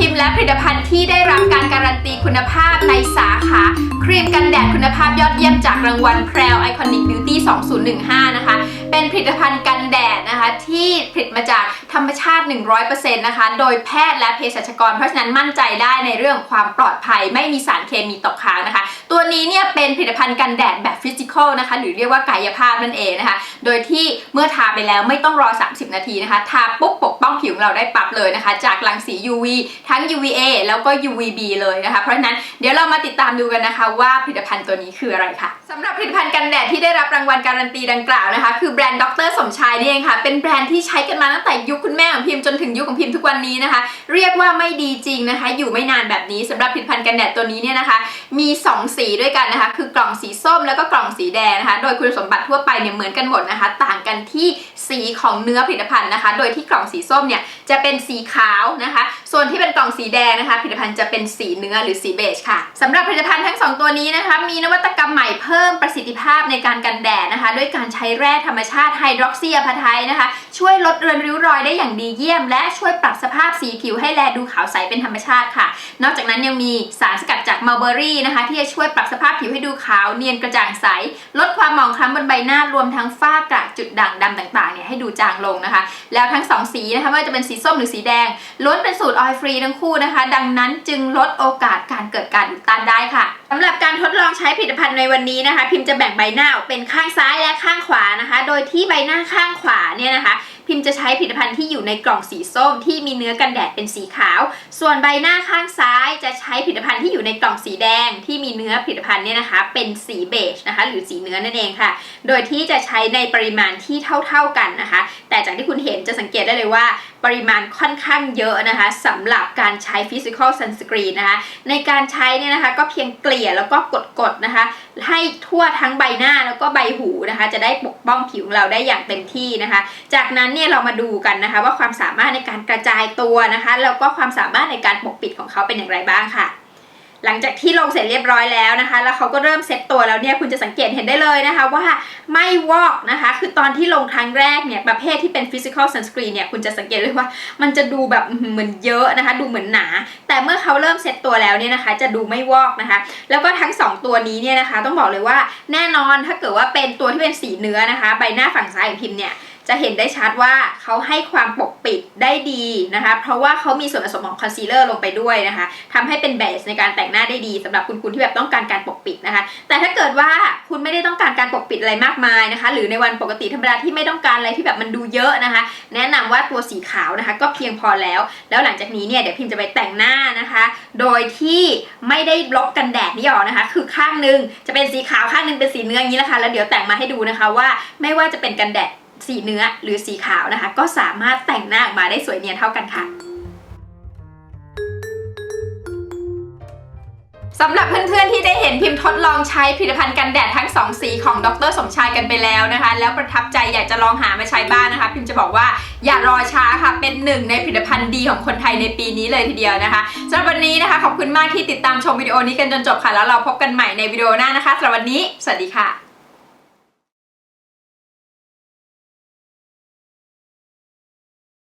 พิมพ์และผลิตภัณฑ์ที่ได้รับการการันตีคุณภาพในสาขาครีมกันแดดคุณภาพยอดเยี่ยมจากรางวัลแพรวไอคอนิกบิวตี้2015 นะคะ เป็นผลิตภัณฑ์กันแดดนะคะที่ผลิตมาจาก ธรรมชาติ 100%นะคะ โดยแพทย์และเภสัชกร เพราะฉะนั้นมั่นใจได้ในเรื่องความปลอดภัย ไม่มีสารเคมีตกค้างนะคะ ตัวนี้เนี่ยเป็นผลิตภัณฑ์กันแดดแบบฟิสิกอลนะคะ หรือเรียกว่ากายภาพนั่นเองนะคะ โดยที่เมื่อทาไปแล้วไม่ต้องรอ 30 นาทีนะคะ ทาปุ๊บปกป้องผิวของเราได้ปั๊บเลยนะคะ จากรังสี UV ทั้ง UVA แล้วก็ UVB เลยนะคะ เพราะฉะนั้นเดี๋ยวเรามาติดตามดูกันนะคะ ว่าผลิตภัณฑ์ตัวนี้คืออะไรค่ะสำหรับผลิตภัณฑ์กันแดดที่ได้รับรางวัลการันตีดังกล่าวนะคะ คือแบรนด์ดรสมชายนี่เองค่ะ เป็นแบรนด์ที่ใช้กันมาตั้งแต่ยุคคุณแม่ของพิมพ์จนถึงยุคของพิมพ์ทุกวันนี้นะคะ เรียกว่าไม่ดีจริงนะคะ อยู่ไม่นานแบบนี้สำหรับผลิตภัณฑ์กันแดดตัวนี้เนี่ยนะคะ มี 2 สีด้วยกันนะคะ คือกล่องสีส้มแล้วก็กล่องสีแดงนะคะ โดยคุณสมบัติทั่วไปเนี่ยเหมือนกันหมดนะคะ ต่างกันที่ สีของเนื้อผลิตภัณฑ์นะคะ โดยที่กล่องสีส้มเนี่ยจะเป็นสีขาวนะคะ ส่วนที่เป็นกล่องสีแดงนะคะ ผลิตภัณฑ์จะเป็นสีเนื้อหรือสีเบจค่ะสำหรับผลิตภัณฑ์ทั้งสองตัวนี้นะคะมีนวัตกรรมใหม่เพิ่มประสิทธิภาพในการกันแดดนะคะ ด้วยการใช้แร่ธรรมชาติไฮดรอกซีอะพาไทนะคะ ช่วยลดเรือนริ้วรอยได้อย่างดีเยี่ยม และช่วยปรับสภาพสีผิวให้แลดูขาวใสเป็นธรรมชาติค่ะ นอกจากนั้นยังมีสารสกัดจากมัลเบอรี่นะคะ ที่จะช่วยปรับสภาพผิวให้ดูขาวเนียนกระจ่างใส ลดความหมองคล้ำบนใบหน้ารวมทั้งฝ้ากระจุดด่างดำต่างๆเให้ดูจางลงนะคะ แล้วทั้งสองสีนะคะไม่ว่าจะเป็นสีส้มหรือสีแดงล้วนเป็นสูตรออยล์ฟรีทั้งคู่นะคะ ดังนั้นจึงลดโอกาสการเกิดการอุดตันได้ค่ะสำหรับการทดลองใช้ผลิตภัณฑ์ในวันนี้นะคะ พิมพ์จะแบ่งใบหน้าออกเป็นข้างซ้ายและข้างขวานะคะ โดยที่ใบหน้าข้างขวาเนี่ยนะคะ พิมพ์จะใช้ผลิตภัณฑ์ที่อยู่ในกล่องสีส้มที่มีเนื้อกันแดดเป็นสีขาว ส่วนใบหน้าข้างซ้ายจะใช้ผลิตภัณฑ์ที่อยู่ในกล่องสีแดง ที่มีเนื้อผลิตภัณฑ์เนี่ยนะคะ เป็นสีเบจนะคะหรือสีเนื้อนั่นเองค่ะ โดยที่จะใช้ในปริมาณที่เท่า ๆกันนะคะ แต่จากที่คุณเห็นจะสังเกตได้เลยว่า ปริมาณค่อนข้างเยอะนะคะสำหรับการใช้ physical sunscreen นะคะในการใช้เนี่ยนะคะก็เพียงเกลี่ยแล้วก็กดๆนะคะ ให้ทั่วทั้งใบหน้าแล้วก็ใบหูนะคะ จะได้ปกป้องผิวของเราได้อย่างเต็มที่นะคะ จากนั้นเนี่ยเรามาดูกันนะคะ ว่าความสามารถในการกระจายตัวนะคะแล้วก็ความสามารถในการปกปิดของเขาเป็นอย่างไรบ้างค่ะ หลังจากที่ลงเสร็จเรียบร้อยแล้วนะคะ แล้วเขาก็เริ่มเซ็ตตัวแล้วเนี่ยคุณจะสังเกตเห็นได้เลยนะคะว่าไม่วอกนะคะ คือตอนที่ลงครั้งแรกเนี่ยประเภทที่เป็น physical sunscreen เนี่ยคุณจะสังเกตเลยว่ามันจะดูแบบเหมือนเยอะนะคะ ดูเหมือนหนา แต่เมื่อเขาเริ่มเซ็ตตัวแล้วเนี่ยนะคะ จะดูไม่วอกนะคะ แล้วก็ทั้ง 2 ตัวนี้เนี่ยนะคะ ต้องบอกเลยว่าแน่นอนถ้าเกิดว่าเป็นตัวที่เป็นสีเนื้อนะคะ ใบหน้าฝั่งซ้ายของพิมพ์เนี่ย จะเห็นได้ชัดว่าเขาให้ความปกปิดได้ดีนะคะ เพราะว่าเขามีส่วนผสมของคอนซีลเลอร์ลงไปด้วยนะคะทำให้เป็นเบสในการแต่งหน้าได้ดีสำหรับคุณคุณที่แบบต้องการการปกปิดนะคะ แต่ถ้าเกิดว่าคุณไม่ได้ต้องการการปกปิดอะไรมากมายนะคะ หรือในวันปกติธรรมดาที่ไม่ต้องการอะไรที่แบบมันดูเยอะนะคะ แนะนำว่าตัวสีขาวนะคะ ก็เพียงพอแล้ว แล้วหลังจากนี้เนี่ยเดี๋ยวพิมจะไปแต่งหน้านะคะ โดยที่ไม่ได้ลบกันแดดนี่ออกนะคะ คือข้างหนึงจะเป็นสีขาวข้างหนึงเป็นสีเนื้ออย่างนี้แหละค่ะแล้วเดี๋ยวแต่งมาให้ดูนะคะว่าไม่ว่าจะเป็นกันแดด สีเนื้อหรือสีขาวนะคะ ก็สามารถแต่งหน้าออกมาได้สวยเนียนเท่ากันค่ะสำหรับเพื่อนๆที่ได้เห็นพิมพ์ทดลองใช้ผลิตภัณฑ์กันแดดทั้ง 2 สีของดรสมชายกันไปแล้วนะคะ แล้วประทับใจอยากจะลองหามาใช้บ้างนะคะ พิมพ์จะบอกว่าอย่ารอช้าค่ะเป็นหนึ่งในผลิตภัณฑ์ดีของคนไทยในปีนี้เลยทีเดียวนะคะสำหรับวันนี้นะคะขอบคุณมากที่ติดตามชมวิดีโอนี้กันจนจบค่ะแล้วเราพบกันใหม่ในวิดีโอหน้านะคะสำหรับวันนี้ สวัสดีค่ะ